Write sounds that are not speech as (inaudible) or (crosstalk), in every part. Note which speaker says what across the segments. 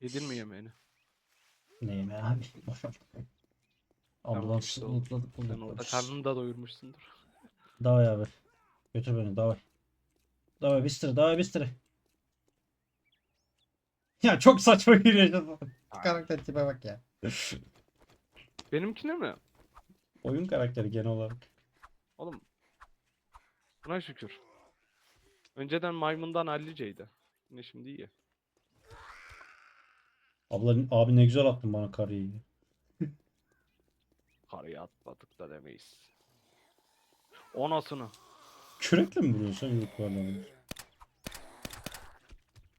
Speaker 1: Yedin mi yemeğini?
Speaker 2: Neyim abi? (laughs)
Speaker 1: Tamam,
Speaker 2: Ambulans
Speaker 1: işte o.
Speaker 2: lootladık
Speaker 1: Sen orada karnını da doyurmuşsundur.
Speaker 2: Davay abi. Götür beni davay. Davay bistiri davay bistiri. Ya çok saçma giriyor. Karakter tipe bak ya. (laughs)
Speaker 1: Benimkine mi?
Speaker 2: Oyun karakteri genel olarak.
Speaker 1: Oğlum. Buna şükür. Önceden maymundan halliceydi. Yine şimdi iyi.
Speaker 2: Abla abi ne güzel attın bana karıyı. (laughs)
Speaker 1: Karıya atladık da demeyiz. Onasını.
Speaker 2: Kürekle mi vuruyorsun yukarıdan?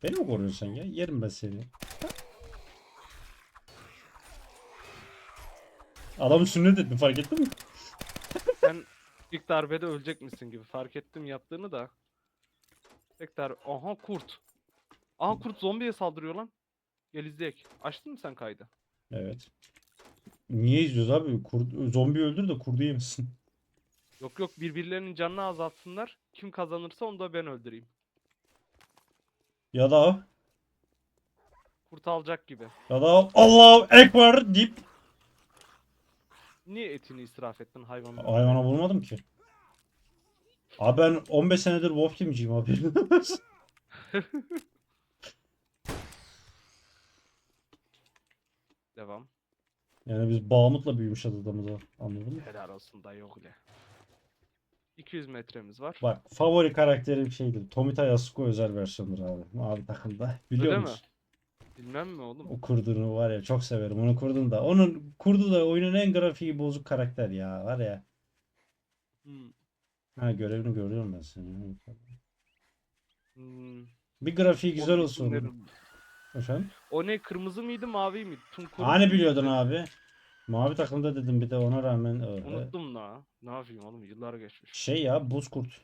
Speaker 2: Beni mi koruyorsun sen ya? Yerim ben seni. Adamın sünnet ettin fark ettin mi? (laughs)
Speaker 1: Sen ilk darbede ölecek misin gibi fark ettim yaptığını da. Tek dar... Aha kurt. Aha kurt zombiye saldırıyor lan. İzleyek. Açtın mı sen kaydı?
Speaker 2: Evet. Niye izliyoruz abi? Kurt, zombi öldür de kurdu yemesin. (laughs)
Speaker 1: Yok yok birbirlerinin canını azaltsınlar. Kim kazanırsa onu da ben öldüreyim.
Speaker 2: Ya da
Speaker 1: Kurt alacak gibi.
Speaker 2: ya da Allahu Ekber deyip
Speaker 1: Niye etini israf ettin hayvan?
Speaker 2: hayvana vurmadım ki. Abi ben 15 senedir Wolf Team'ciyim abi. (laughs) (laughs)
Speaker 1: Devam.
Speaker 2: yani biz Bağımut'la büyümüş adamız anladın mı?
Speaker 1: Helal olsun da yok ile. 200 metremiz var.
Speaker 2: Bak favori karakterim şeydir. Tomita Yasuko özel versiyonudur abi. Mavi takımda. Biliyor
Speaker 1: Öyle mi?
Speaker 2: musun?
Speaker 1: Bilmem mi oğlum?
Speaker 2: O kurduğunu var ya çok severim. Onu kurdun da. Onun kurdu da oyunun en grafiği bozuk karakter ya. Var ya.
Speaker 1: Hmm.
Speaker 2: Ha görevini görüyorum ben seni.
Speaker 1: Hmm.
Speaker 2: Bir grafiği güzel olsun. Efendim?
Speaker 1: O ne kırmızı mıydı mavi miydi? Tunkur
Speaker 2: Hani biliyordun abi? Mavi takımda dedim bir de ona rağmen öyle.
Speaker 1: Unuttum la. Ne yapayım oğlum yıllar geçmiş.
Speaker 2: Şey ya buz kurt.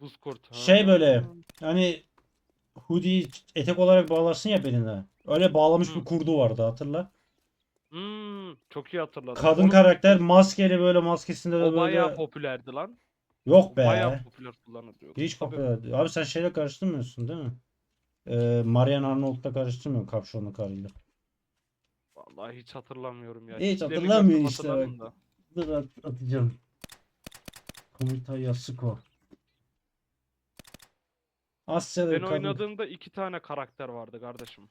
Speaker 1: Buz kurt.
Speaker 2: Şey
Speaker 1: Ha.
Speaker 2: böyle, Hani hoodie etek olarak bağlarsın ya beline. Öyle bağlamış
Speaker 1: Hı.
Speaker 2: bir kurdu vardı hatırla.
Speaker 1: Hmm, çok iyi hatırladım.
Speaker 2: Kadın
Speaker 1: Onu-
Speaker 2: karakter maskeli böyle maskesinde de
Speaker 1: O bayağı
Speaker 2: böyle.
Speaker 1: popülerdi lan.
Speaker 2: Yok
Speaker 1: O
Speaker 2: be.
Speaker 1: Bayağı popüler kullanılıyordu.
Speaker 2: Hiç popüler. Abi sen şeyle karıştırmıyorsun değil mi? Ee, Marian Arnold'la karıştırmıyorsun kapşonlu karıyla.
Speaker 1: Vallahi hiç hatırlamıyorum ya.
Speaker 2: Hiç
Speaker 1: İşlerini
Speaker 2: hatırlamıyor işte
Speaker 1: hatırlarım
Speaker 2: bak.
Speaker 1: da.
Speaker 2: Dur at- atacağım. Komita Yasuko. Asya'da
Speaker 1: Ben
Speaker 2: kadın.
Speaker 1: oynadığımda iki tane karakter vardı kardeşim.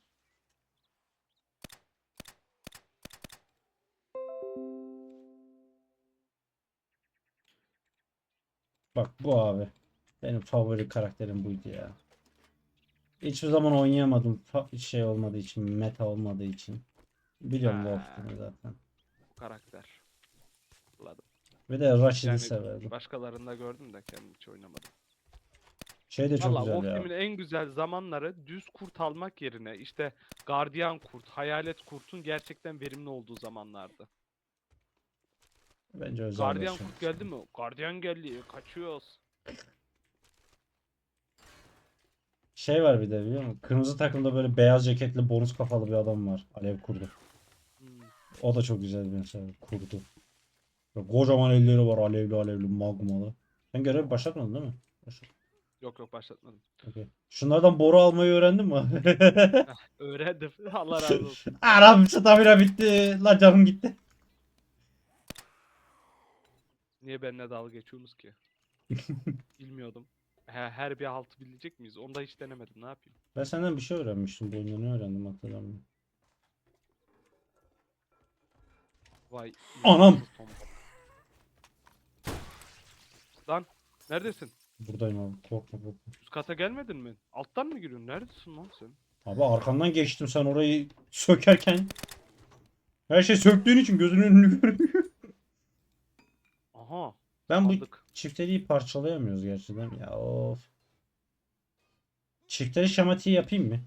Speaker 2: Bak bu abi. Benim favori karakterim buydu ya. Hiçbir zaman oynayamadım. Fa- şey olmadığı için, meta olmadığı için. Biliyorum optimi zaten.
Speaker 1: Bu karakter. Hatırladım.
Speaker 2: Bir de Rashid'i
Speaker 1: Yani
Speaker 2: severdim.
Speaker 1: başkalarında gördüm de kendim hiç oynamadım.
Speaker 2: Şey de çok
Speaker 1: Valla
Speaker 2: güzel ya.
Speaker 1: Wolfteam'in en güzel zamanları düz kurt almak yerine işte gardiyan kurt, hayalet kurtun gerçekten verimli olduğu zamanlardı.
Speaker 2: Bence özel
Speaker 1: Gardiyan kurt geldi mi? Gardiyan geldi, kaçıyoruz.
Speaker 2: Şey var bir de biliyor musun? Kırmızı takımda böyle beyaz ceketli bonus kafalı bir adam var. Alev kurdu.
Speaker 1: Hmm.
Speaker 2: O da çok güzel bir mesela kurdu. Böyle kocaman elleri var alevli alevli magmalı. Sen görev başlatmadın değil mi? Başlat.
Speaker 1: Yok yok başlatmadım.
Speaker 2: Okey. Şunlardan boru almayı öğrendin mi? (laughs)
Speaker 1: Öğrendim. (laughs) Allah razı olsun.
Speaker 2: Aram stamina bitti. La canım gitti.
Speaker 1: Niye benimle dalga geçiyorsunuz ki? (laughs) Bilmiyordum. He, her bir haltı bilecek miyiz? Onu da hiç denemedim. Ne yapayım?
Speaker 2: Ben senden bir şey öğrenmiştim. Bu oyunu ne öğrendim hatırlamıyorum.
Speaker 1: Vay.
Speaker 2: Anam!
Speaker 1: Lan neredesin?
Speaker 2: Buradayım abi. Korkma korkma.
Speaker 1: Üst kata gelmedin mi? Alttan mı giriyorsun? Neredesin lan sen?
Speaker 2: Abi arkandan geçtim sen orayı sökerken. Her şey söktüğün için gözünün önünü görmüyor.
Speaker 1: Aha.
Speaker 2: Ben bu
Speaker 1: aldık.
Speaker 2: çifteliği parçalayamıyoruz gerçi değil mi? Ya of. Çifteli şematiği yapayım mı?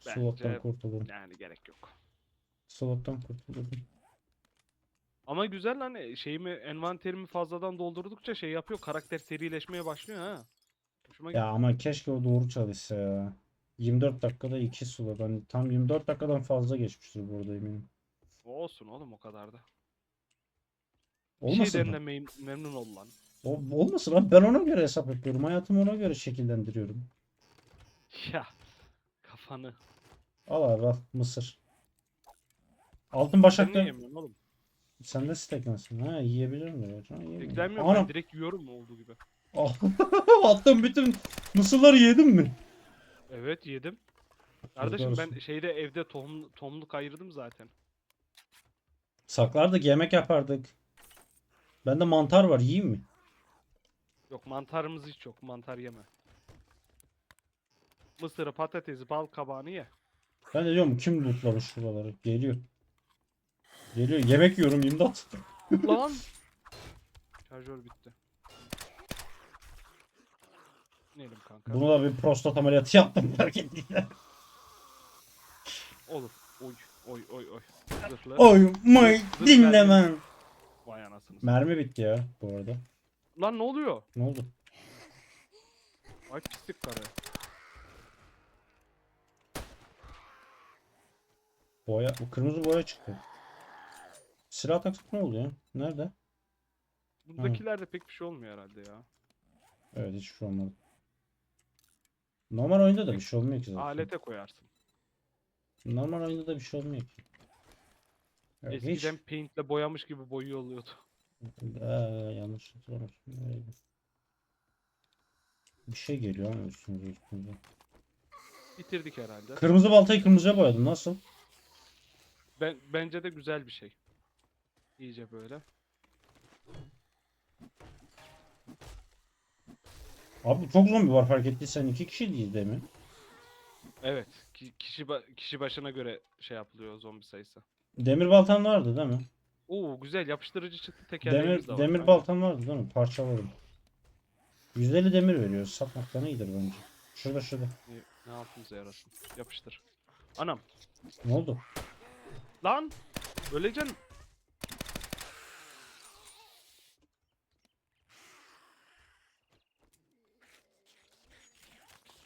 Speaker 2: Slottan
Speaker 1: Bence-
Speaker 2: kurtuldum.
Speaker 1: Yani gerek yok.
Speaker 2: Slottan kurtuldum.
Speaker 1: Ama güzel lan e, şeyimi envanterimi fazladan doldurdukça şey yapıyor karakter serileşmeye başlıyor ha. Hoşuma
Speaker 2: Ya ama keşke o doğru çalışsa ya. 24 dakikada 2 slot. Hani tam 24 dakikadan fazla geçmiştir burada eminim.
Speaker 1: Olsun oğlum o kadar da. Bir
Speaker 2: Olmasın mı?
Speaker 1: mem- memnun ol lan.
Speaker 2: O, olmasın lan ben ona göre hesap yapıyorum. Hayatımı ona göre şekillendiriyorum.
Speaker 1: Ya kafanı.
Speaker 2: Al abi al mısır. Altın
Speaker 1: Sen niye yemiyorsun oğlum?
Speaker 2: sen de nasıl? Ha yiyebilirim de. Ha, yiyemiyorum.
Speaker 1: Eklenmiyorum
Speaker 2: Anam.
Speaker 1: ben direkt yiyorum olduğu gibi.
Speaker 2: Ah, (laughs) Attım bütün mısırları yedin mi?
Speaker 1: Evet yedim. Kardeşim ben
Speaker 2: olsun.
Speaker 1: şeyde evde tohum, tohumluk ayırdım zaten.
Speaker 2: Saklardık yemek yapardık. Bende mantar var yiyeyim mi?
Speaker 1: Yok mantarımız hiç yok. Mantar yeme. Mısırı, patatesi, bal kabağını ye.
Speaker 2: Ben de diyorum kim lootlamış buraları? Geliyor. Geliyor. Yemek yiyorum imdat.
Speaker 1: Lan! (laughs) Şarjör bitti. İnelim kanka.
Speaker 2: Bunu da bir prostat ameliyatı yaptım fark ettiğinde.
Speaker 1: Olur. Oy oy oy oy. Zırhlı.
Speaker 2: Oy may
Speaker 1: Zırh
Speaker 2: dinlemem.
Speaker 1: Vay anasını.
Speaker 2: Mermi bitti ya bu arada.
Speaker 1: Lan ne oluyor?
Speaker 2: Ne oldu?
Speaker 1: Ay pislik karı.
Speaker 2: Boya, bu kırmızı boya çıktı. Silah taksak ne oldu ya? Nerede?
Speaker 1: Buradakilerde pek bir şey olmuyor herhalde ya.
Speaker 2: Evet hiçbir şey olmadı. Normal oyunda da bir şey olmuyor ki zaten.
Speaker 1: Alete koyarsın.
Speaker 2: Normal oyunda da bir şey olmuyor ki. Hiç.
Speaker 1: Eskiden paintle boyamış gibi boyu oluyordu.
Speaker 2: Ee, yanlış hatırlamışım. Öyleydi. Bir şey geliyor ama üstümüze üstümüze.
Speaker 1: Bitirdik herhalde.
Speaker 2: Kırmızı baltayı kırmızıya boyadım. Nasıl?
Speaker 1: Ben bence de güzel bir şey. İyice böyle.
Speaker 2: Abi çok zombi var fark ettiysen. iki kişi değil demin.
Speaker 1: Evet. ki- kişi ba- kişi başına göre şey yapılıyor zombi sayısı.
Speaker 2: Demir baltan vardı değil mi?
Speaker 1: Oo güzel yapıştırıcı çıktı
Speaker 2: Demir,
Speaker 1: tekerleğimiz de var.
Speaker 2: demir baltan vardı değil mi? Parçaladım. 150 demir veriyor. Satmaktan iyidir bence. Şurada şurada.
Speaker 1: Ne, ne yaptığımıza yarasın. Yapıştır. Anam.
Speaker 2: Ne oldu?
Speaker 1: Lan! Öleceksin.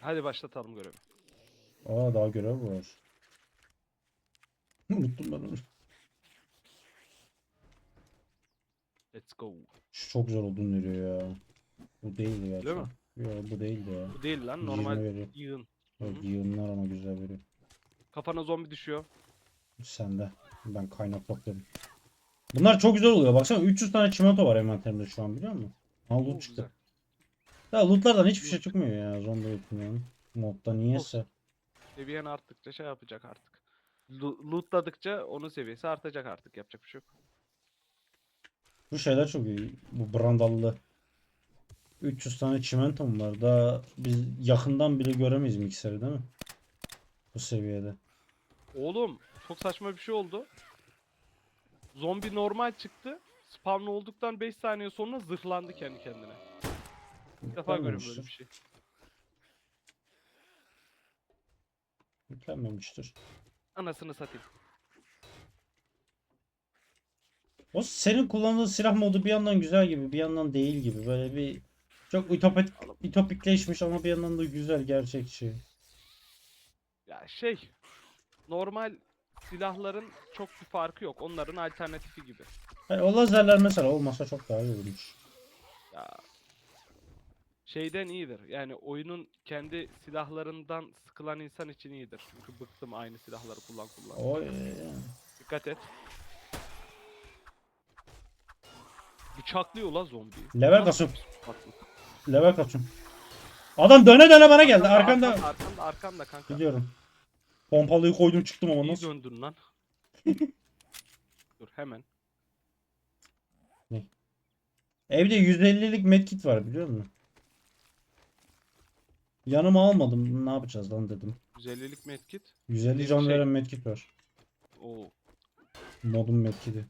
Speaker 1: Hadi başlatalım görevi.
Speaker 2: Aa daha görev var. Unuttum ben onu.
Speaker 1: Let's go.
Speaker 2: Şu çok zor olduğunu veriyor ya. Bu değildi gerçi.
Speaker 1: Değil mi?
Speaker 2: Yok bu değildi ya.
Speaker 1: Bu değil lan normal
Speaker 2: veriyor.
Speaker 1: yığın.
Speaker 2: Yok yığınlar ama güzel veriyor.
Speaker 1: Kafana zombi düşüyor.
Speaker 2: Sende. Ben kaynak bakıyorum. Bunlar çok güzel oluyor. Baksana 300 tane çimento var envanterimde şu an biliyor musun?
Speaker 1: Oo,
Speaker 2: loot çıktı.
Speaker 1: güzel.
Speaker 2: Ya lootlardan hiçbir şey çıkmıyor ya zombi loot'undan. Modda niyeyse.
Speaker 1: Seviyen arttıkça şey yapacak artık. Lo- Lootladıkça onun seviyesi artacak artık. Yapacak bir şey yok.
Speaker 2: Bu şeyler çok iyi. Bu brandallı. 300 tane çimentom var. Daha biz yakından bile göremeyiz mikseri değil mi? Bu seviyede.
Speaker 1: Oğlum çok saçma bir şey oldu. Zombi normal çıktı. Spawn olduktan 5 saniye sonra zırhlandı kendi kendine. İlk defa görüyorum böyle bir şey.
Speaker 2: Yüklenmemiştir.
Speaker 1: Anasını satayım.
Speaker 2: O senin kullandığın silah modu bir yandan güzel gibi bir yandan değil gibi. Böyle bir çok ütopik, ütopikleşmiş ama bir yandan da güzel gerçekçi.
Speaker 1: Ya şey normal silahların çok bir farkı yok. Onların alternatifi gibi.
Speaker 2: Yani o lazerler mesela olmasa çok daha iyi olurmuş.
Speaker 1: Ya şeyden iyidir. Yani oyunun kendi silahlarından sıkılan insan için iyidir. Çünkü bıktım aynı silahları kullan kullan.
Speaker 2: O e,
Speaker 1: Dikkat et. Bıçaklıyor la zombiyi.
Speaker 2: Level
Speaker 1: Nasıl
Speaker 2: kasım. level kaçım. Adam döne döne bana geldi.
Speaker 1: Arkanda,
Speaker 2: Arkanda.
Speaker 1: Arkanda arkanda kanka.
Speaker 2: Biliyorum. Pompalıyı koydum çıktım ama
Speaker 1: İyi
Speaker 2: nasıl?
Speaker 1: döndün lan. (laughs) Dur hemen.
Speaker 2: Evde 150'lik medkit var biliyor musun? Yanıma almadım. Ne yapacağız lan dedim.
Speaker 1: 150'lik medkit.
Speaker 2: 150
Speaker 1: Bir
Speaker 2: can
Speaker 1: şey-
Speaker 2: veren medkit var.
Speaker 1: Oo.
Speaker 2: Modun medkiti.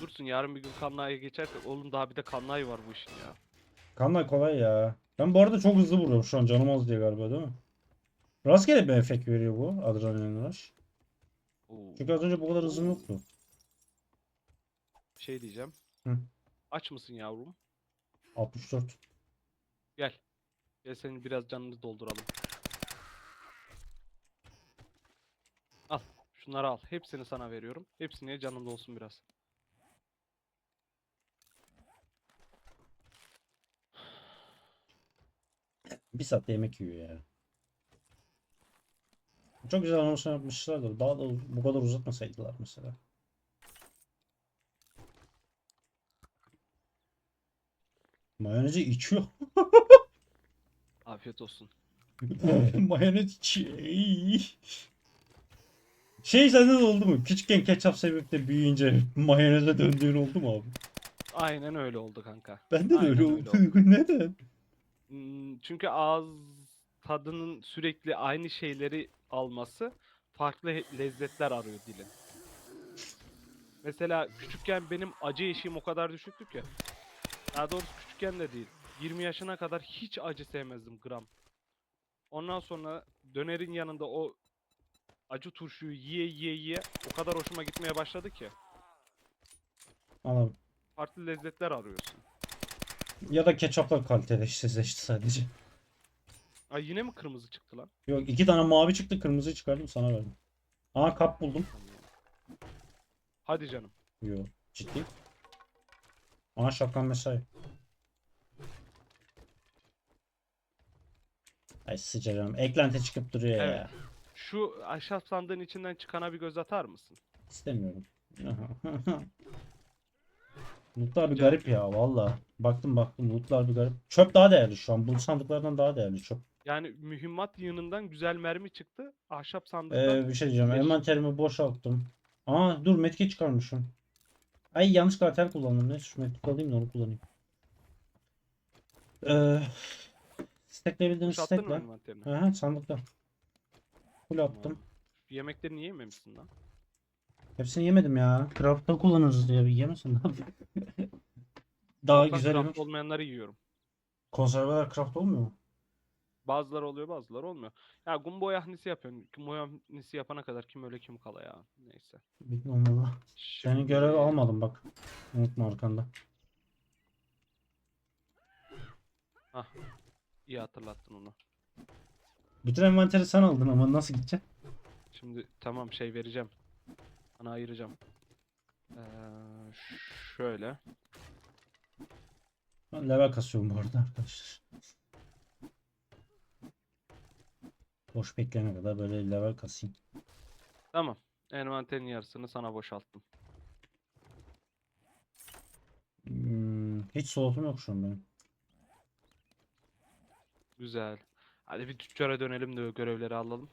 Speaker 1: Dursun yarın bir gün kanlaya geçersek oğlum daha bir de kanlay var bu işin ya.
Speaker 2: Kanla kolay ya. Ben bu arada çok hızlı vuruyorum şu an canım az diye galiba değil mi? Rastgele bir efekt veriyor bu adrenalin rush.
Speaker 1: Oo.
Speaker 2: Çünkü az önce bu kadar hızım yoktu.
Speaker 1: Şey diyeceğim.
Speaker 2: Hı.
Speaker 1: Aç mısın yavrum?
Speaker 2: 64.
Speaker 1: Gel. Gel senin biraz canını dolduralım. Al. Şunları al. Hepsini sana veriyorum. Hepsine canın dolsun biraz.
Speaker 2: Bir saatte yemek yiyor ya. Çok güzel anonslar yapmışlardır. Daha da bu kadar uzatmasaydılar mesela. Mayonezi içiyor. (laughs)
Speaker 1: Afiyet olsun. (laughs)
Speaker 2: Mayonez. Ey. Şey sende de oldu mu? Küçükken ketçap sevip de büyüyünce mayoneze döndüğün oldu mu abi?
Speaker 1: Aynen öyle oldu kanka.
Speaker 2: Bende de
Speaker 1: Aynen
Speaker 2: öyle
Speaker 1: öyle (laughs)
Speaker 2: oldu. Neden?
Speaker 1: Hmm, Çünkü ağız tadının sürekli aynı şeyleri alması farklı he- lezzetler arıyor dilin. Mesela küçükken benim acı eşiğim o kadar düşüktü ki. Daha doğrusu küçükken de değil. 20 yaşına kadar hiç acı sevmezdim gram. Ondan sonra dönerin yanında o acı turşuyu yiye yiye yiye o kadar hoşuma gitmeye başladı ki.
Speaker 2: Anladım.
Speaker 1: Farklı lezzetler arıyorsun.
Speaker 2: Ya da ketçaplar kaliteleşti sadece.
Speaker 1: Ay yine mi kırmızı çıktı lan?
Speaker 2: Yok iki tane mavi çıktı kırmızı çıkardım sana verdim. Aa kap buldum.
Speaker 1: Hadi canım.
Speaker 2: Yok ciddi. Aa şapkan mesai. Ay sıcacığım. Eklenti çıkıp duruyor
Speaker 1: Evet.
Speaker 2: ya.
Speaker 1: Şu ahşap sandığın içinden çıkana bir göz atar mısın?
Speaker 2: İstemiyorum. (laughs) Lootlar bir garip ya valla. Baktım baktım lootlar bir garip. Çöp daha değerli şu an. Bu sandıklardan daha değerli çöp.
Speaker 1: Yani mühimmat yığınından güzel mermi çıktı. Ahşap sandıktan
Speaker 2: Ee, bir şey diyeceğim. Envanterimi boşalttım. Aa dur metki çıkarmışım. Ay yanlış karakter kullandım. Neyse şu metki alayım da onu kullanayım. Ee, stackleyebildiğiniz stackle.
Speaker 1: envanterini?
Speaker 2: Aha sandıkta. Full
Speaker 1: Tamam.
Speaker 2: attım.
Speaker 1: Şu Yemekleri niye yememişsin lan?
Speaker 2: Hepsini yemedim ya. Craft'ta kullanırız diye bir yemesin. (laughs) Daha
Speaker 1: Toprak
Speaker 2: güzel
Speaker 1: craft
Speaker 2: yemek.
Speaker 1: olmayanları yiyorum.
Speaker 2: Konserveler craft olmuyor mu?
Speaker 1: Bazıları oluyor bazıları olmuyor. Ya gumbo yahnisi yapıyorsun. Gumbo yahnisi yapana kadar kim öyle kim kala ya. Neyse.
Speaker 2: Bilmiyorum valla. Seni
Speaker 1: Şimdi-
Speaker 2: görev almadım bak. Unutma arkanda.
Speaker 1: İyi hatırlattın onu.
Speaker 2: Bütün envanteri sen aldın ama nasıl gideceksin?
Speaker 1: Şimdi tamam şey vereceğim. Sana ayıracağım. Ee, şöyle.
Speaker 2: Ben level kasıyorum bu arada arkadaşlar. Boş bekleyene kadar böyle level kasayım.
Speaker 1: Tamam. Envanterin yarısını sana boşalttım.
Speaker 2: Hmm, hiç slotum yok şu an benim.
Speaker 1: Güzel. Hadi bir tüccara dönelim de görevleri alalım.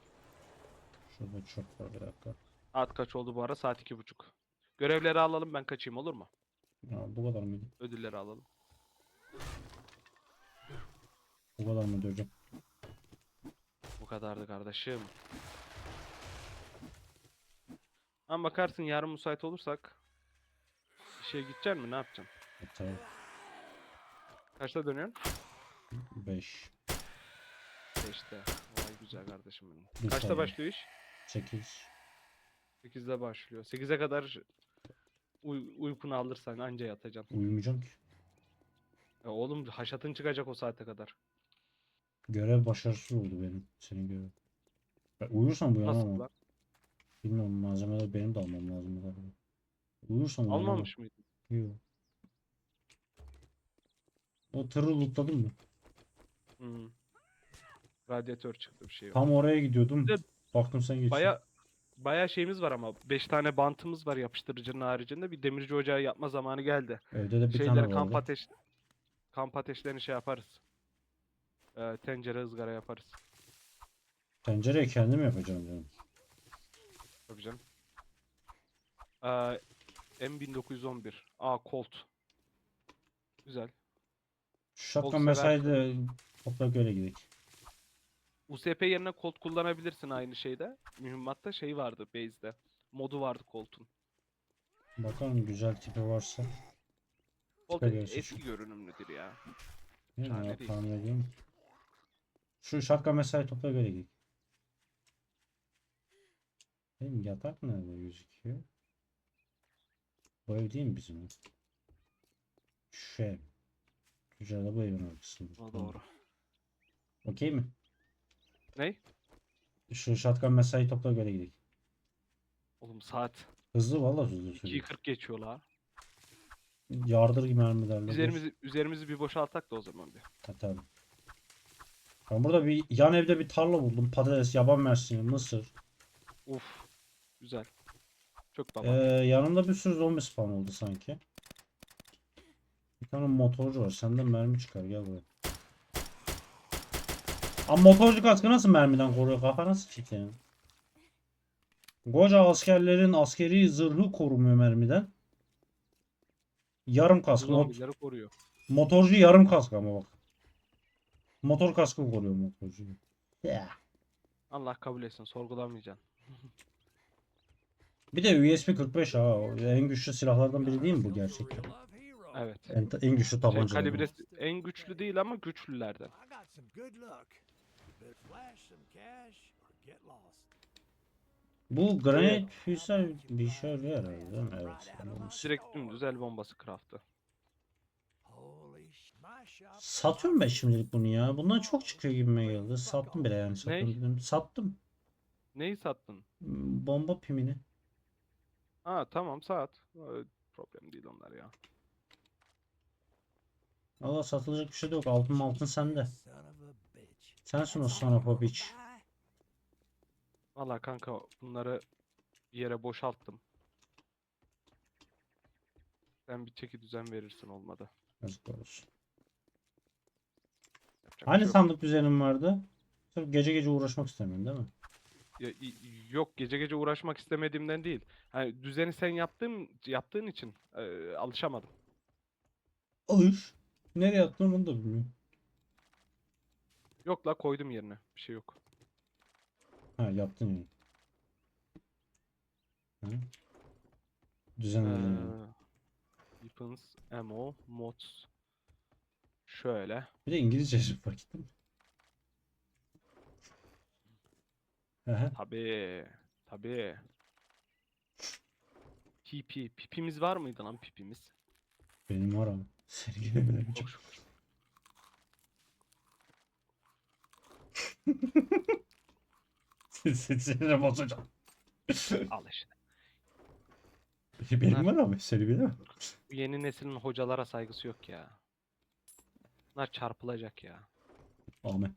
Speaker 2: Şurada çok var bir dakika.
Speaker 1: Saat kaç oldu bu ara? Saat iki buçuk. Görevleri alalım ben kaçayım olur mu?
Speaker 2: Ya, bu kadar mıydı?
Speaker 1: Ödülleri alalım.
Speaker 2: Bu kadar mı diyeceğim?
Speaker 1: Bu kadardı kardeşim. Ama bakarsın yarın müsait olursak işe gideceksin mi? Ne yapacaksın?
Speaker 2: E, Tamam.
Speaker 1: Kaçta dönüyorsun?
Speaker 2: 5,
Speaker 1: İşte. Vay güzel kardeşim benim.
Speaker 2: Bir
Speaker 1: Kaçta
Speaker 2: saniye.
Speaker 1: başlıyor iş?
Speaker 2: 8.
Speaker 1: 8'de başlıyor. 8'e kadar uy- uykunu alırsan anca yatacaksın.
Speaker 2: Uyumayacağım ki.
Speaker 1: Ya oğlum haşatın çıkacak o saate kadar.
Speaker 2: Görev başarısız oldu benim. Senin görev. Ben uyursam uyanamam.
Speaker 1: Nasıl lan?
Speaker 2: Bilmiyorum malzemeler benim de almam lazım. galiba. Uyursam uyanamam.
Speaker 1: Almamış mıydın?
Speaker 2: Yok. O tırı lootladın mı?
Speaker 1: Hı. Radyatör çıktı bir şey yok.
Speaker 2: Tam oraya gidiyordum.
Speaker 1: Bir de
Speaker 2: Baktım sen geçiyorsun.
Speaker 1: Baya baya şeyimiz var ama 5 tane bantımız var yapıştırıcının haricinde bir demirci ocağı yapma zamanı geldi.
Speaker 2: Evde de bir tane
Speaker 1: Şeyleri
Speaker 2: vardı.
Speaker 1: kamp ateş kamp ateşlerini şey yaparız. Ee, tencere ızgara yaparız.
Speaker 2: Tencereyi kendim yapacağım canım.
Speaker 1: Tabii canım. Ee, M1911. Aa Colt. Güzel.
Speaker 2: Shotgun
Speaker 1: sever
Speaker 2: mesai de toprak öyle gidelim.
Speaker 1: USP yerine Colt kullanabilirsin aynı şeyde. Mühimmatta şey vardı base'de. Modu vardı Colt'un.
Speaker 2: Bakalım güzel tipi varsa.
Speaker 1: Colt
Speaker 2: Tipe
Speaker 1: eski görünümlüdür ya. Şahane
Speaker 2: ya,
Speaker 1: değil.
Speaker 2: tahmin edeyim. Şu shotgun mesai öyle gidelim. Benim yatak nerede gözüküyor? Bu ev değil mi bizim ev? Şu ev. Güzel bu evin arkasında.
Speaker 1: O doğru.
Speaker 2: Okey mi?
Speaker 1: Ney?
Speaker 2: Şu shotgun mesai toprak öyle gidelim.
Speaker 1: Oğlum saat
Speaker 2: Hızlı valla hızlı sürüyor.
Speaker 1: 2.40 geçiyor la.
Speaker 2: Yardır gibi mermilerle.
Speaker 1: Üzerimizi üzerimizi bir boşaltak da o zaman bir.
Speaker 2: Tabii. Ben burada bir yan evde bir tarla buldum. Patates, yaban mersini, mısır.
Speaker 1: Uf. Güzel. Çok.
Speaker 2: Ee, yanımda bir sürü zombi spawn oldu sanki. Bir tane motorcu var. Senden mermi çıkar. Gel buraya. Ama motorcu kaskı nasıl mermiden koruyor? Kafa nasıl çekiyor? Koca askerlerin askeri zırhı korumuyor mermiden. Yarım kask. Mot-
Speaker 1: koruyor.
Speaker 2: motorcu yarım kask ama bak. Motor kaskı koruyor motorcu. Ya.
Speaker 1: Allah kabul etsin. Sorgulamayacaksın.
Speaker 2: Bir de USB 45 ha. En güçlü silahlardan biri değil mi bu gerçekten?
Speaker 1: Evet.
Speaker 2: En, en güçlü
Speaker 1: Şey,
Speaker 2: tabanca.
Speaker 1: kalibresi en güçlü değil ama güçlülerden.
Speaker 2: Bu granit füze bir işe yarıyor herhalde değil mi? Evet.
Speaker 1: Direkt dümdüz el bombası craft'ı.
Speaker 2: Satıyorum ben şimdilik bunu ya. Bundan çok çıkıyor gibime geldi. Sattım bile yani. Sattım. dedim. Sattım.
Speaker 1: Neyi sattın?
Speaker 2: Hmm, Bomba pimini.
Speaker 1: Ha tamam saat. Ee, Problem değil onlar ya.
Speaker 2: Valla satılacak bir şey de yok. Altın altın sende. Sensin o son of a bitch.
Speaker 1: Valla kanka bunları bir yere boşalttım. Sen bir çeki düzen verirsin olmadı.
Speaker 2: Yazık olsun.
Speaker 1: Yapacak bir
Speaker 2: Hani
Speaker 1: şey yok.
Speaker 2: sandık düzenim vardı? Sırf gece gece uğraşmak istemiyorsun değil mi?
Speaker 1: Ya, i- yok gece gece uğraşmak istemediğimden değil. Hani düzeni sen yaptığın yaptığın için e, alışamadım.
Speaker 2: Alış. Nereye attın onu da bilmiyorum.
Speaker 1: Yok la koydum yerine. Bir şey yok.
Speaker 2: Ha yaptın yani. Ha? Düzen
Speaker 1: Ee, weapons, ammo, mods. Şöyle.
Speaker 2: Bir de İngilizce fark ettin mi? Aha.
Speaker 1: Tabii. Tabii. Pipi. Pipimiz var mıydı lan pipimiz?
Speaker 2: Benim var ama. Seni gelebilirim.
Speaker 1: Çok
Speaker 2: Seni bozacağım.
Speaker 1: Al işte.
Speaker 2: Benim var ama seni bilemem.
Speaker 1: Bu yeni neslin hocalara saygısı yok ya. Bunlar çarpılacak ya.
Speaker 2: Amin.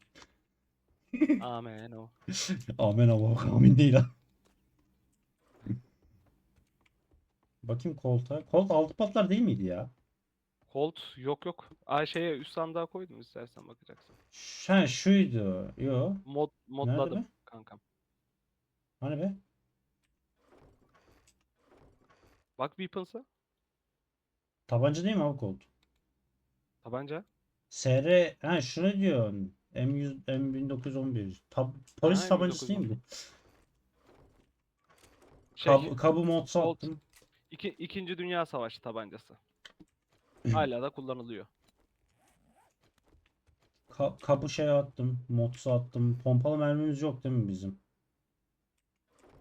Speaker 1: Amen o.
Speaker 2: Amin ama bak amin değil ha. Bakayım koltuğa. Kolt altı patlar değil miydi ya?
Speaker 1: Colt yok yok. Ay şeye üst sandığa koydum istersen bakacaksın.
Speaker 2: Ha şuydu. Yo.
Speaker 1: Mod
Speaker 2: Nerede
Speaker 1: modladım
Speaker 2: be?
Speaker 1: kankam.
Speaker 2: Hani be?
Speaker 1: Bak weapons'a.
Speaker 2: Tabanca değil mi abi kolt?
Speaker 1: Tabanca.
Speaker 2: SR ha şunu diyorsun. M100 M1911. Tab polis
Speaker 1: Ha,
Speaker 2: tabancası değil mi bu?
Speaker 1: Şey,
Speaker 2: Kab kabı mod
Speaker 1: Colt.
Speaker 2: sattım.
Speaker 1: iki, İkinci Dünya Savaşı tabancası. (clears throat) Hala da kullanılıyor.
Speaker 2: Ka kapı şey attım. Mod attım. Pompalı mermimiz yok değil mi bizim?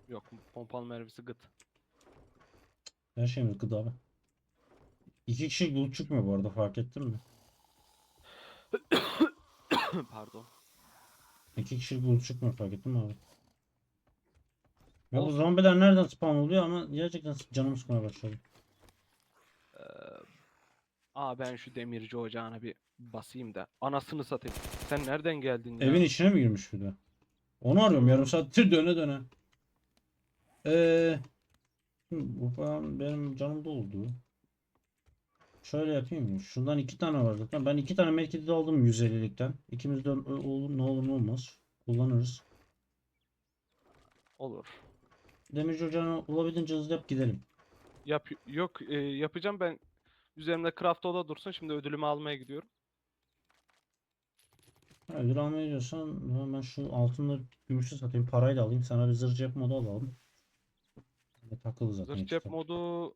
Speaker 1: Yok pompalı mermisi gıt.
Speaker 2: Her şeyimiz gıda abi. İki kişi loot çıkmıyor bu arada fark ettin mi? (coughs)
Speaker 1: Pardon.
Speaker 2: İki kişi loot çıkmıyor fark ettin mi abi? Ya bu zombiler nereden spawn oluyor ama gerçekten canım sıkmaya başladı.
Speaker 1: Aa ben şu demirci ocağına bir basayım da. Anasını satayım. Sen nereden geldin ya?
Speaker 2: Evin içine mi girmiş bir de? Onu arıyorum yarım saattir döne döne. Eee falan benim canım doldu. Şöyle yapayım mı? Şundan iki tane var zaten. Ben iki tane medkit aldım 150'likten. İkimiz de ö- olur ne olur ne olmaz. Kullanırız.
Speaker 1: Olur.
Speaker 2: Demirci ocağını olabildiğince hızlı yap gidelim.
Speaker 1: Yap yok e, yapacağım ben. Üzerimde craft oda dursun. Şimdi ödülümü almaya gidiyorum.
Speaker 2: Ödül almaya diyorsan ben şu altınları gümüşü satayım. Parayı da alayım. Sana bir zırh cep modu alalım. Ve takılı zaten.
Speaker 1: Zırh cep
Speaker 2: tane.
Speaker 1: modu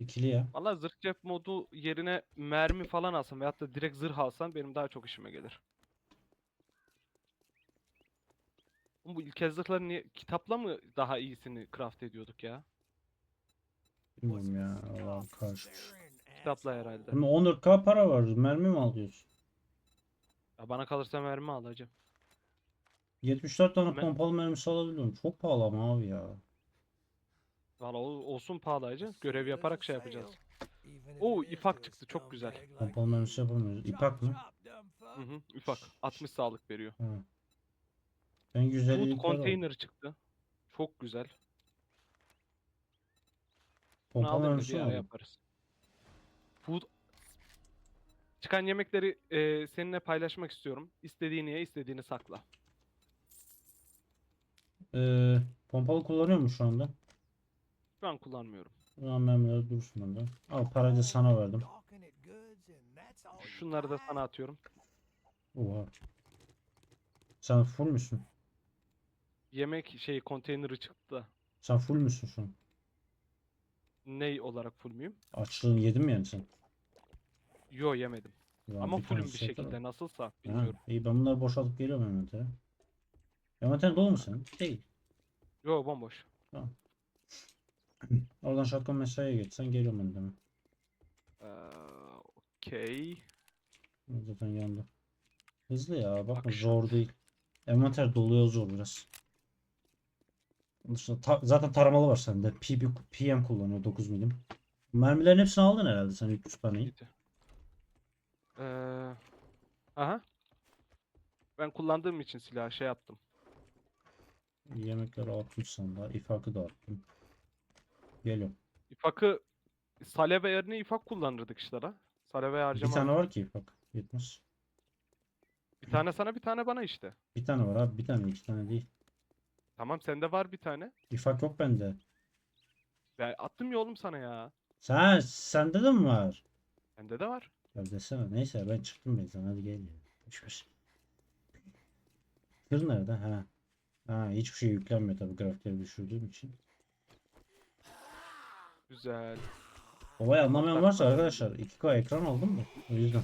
Speaker 2: İkili ya.
Speaker 1: Valla zırh cep modu yerine mermi falan alsam veyahut da direkt zırh alsam benim daha çok işime gelir. Oğlum Bu ilkel zırhları niye kitapla mı daha iyisini craft ediyorduk ya?
Speaker 2: Bilmiyorum ya. Allah karşı.
Speaker 1: Kitapla herhalde.
Speaker 2: Şimdi 14k para var. Mermi mi alıyorsun?
Speaker 1: Ya bana kalırsa mermi alacağım.
Speaker 2: 74 tane
Speaker 1: Me-
Speaker 2: pompalı mermisi alabiliyorum. Çok pahalı ama abi ya.
Speaker 1: Valla olsun pahalıcı. Görev yaparak şey yapacağız. Oo, ipek çıktı, çok güzel.
Speaker 2: Pompalı mermisi yapamıyoruz. İpak mı?
Speaker 1: Hı hı, ufak. 60 sağlık veriyor.
Speaker 2: Ha. Ben 150
Speaker 1: Food
Speaker 2: yukarı
Speaker 1: container çıktı. Çok güzel. Bunu
Speaker 2: Pompa
Speaker 1: alır
Speaker 2: mermisi
Speaker 1: ara
Speaker 2: aldım.
Speaker 1: yaparız. Food Çıkan yemekleri e, seninle paylaşmak istiyorum. İstediğini ye, istediğini sakla.
Speaker 2: Ee, pompalı kullanıyor mu şu anda?
Speaker 1: Şu an kullanmıyorum.
Speaker 2: O zaman mermileri dursun bende. Al parayı da sana verdim.
Speaker 1: Şunları da sana atıyorum.
Speaker 2: Oha. Sen full müsün?
Speaker 1: Yemek şey konteyneri çıktı da.
Speaker 2: Sen full müsün şu an?
Speaker 1: Ney olarak full müyüm?
Speaker 2: Açlığını yedin mi yani sen?
Speaker 1: Yo yemedim.
Speaker 2: Ya
Speaker 1: Ama fullüm bir şekilde
Speaker 2: mi?
Speaker 1: nasılsa
Speaker 2: Ha,
Speaker 1: bilmiyorum.
Speaker 2: iyi ben bunları boşaltıp geliyorum envantere. Envanter dolu mu senin? Değil.
Speaker 1: Yo bomboş. (clears throat)
Speaker 2: Oradan shotgun mesaiye geçsen geliyorum ben de hemen.
Speaker 1: Ee, Okey.
Speaker 2: Zaten yandı. Hızlı ya bakma
Speaker 1: Akış.
Speaker 2: zor değil. Envanter doluyor zor biraz. Onun dışında ta- zaten taramalı var sende. PB, PM kullanıyor 9 milim. Mermilerin hepsini aldın herhalde sen 300 taneyi.
Speaker 1: Ee, aha. Ben kullandığım için silah şey yaptım.
Speaker 2: Yemekleri 60 sandığa. İfakı da attım. Geliyorum.
Speaker 1: İfakı saleve yerine ifak kullanırdık işte la. Saleve
Speaker 2: Bir
Speaker 1: harcama.
Speaker 2: tane var ki ifak. Yetmez.
Speaker 1: Bir tane sana bir tane bana işte.
Speaker 2: Bir tane var abi. Bir tane iki tane değil.
Speaker 1: Tamam sende var bir tane.
Speaker 2: İfak yok bende.
Speaker 1: Ben attım ya oğlum sana ya.
Speaker 2: Sen sende de mi var?
Speaker 1: Bende de var.
Speaker 2: Ya desene. Neyse ben çıktım ben sana. Hadi gel ya. Boş ver. Tır nerede? Ha. Ha hiçbir şey yüklenmiyor tabii grafikleri düşürdüğüm için.
Speaker 1: Güzel.
Speaker 2: Olay anlamayan varsa arkadaşlar 2K ekran aldım mı? O yüzden.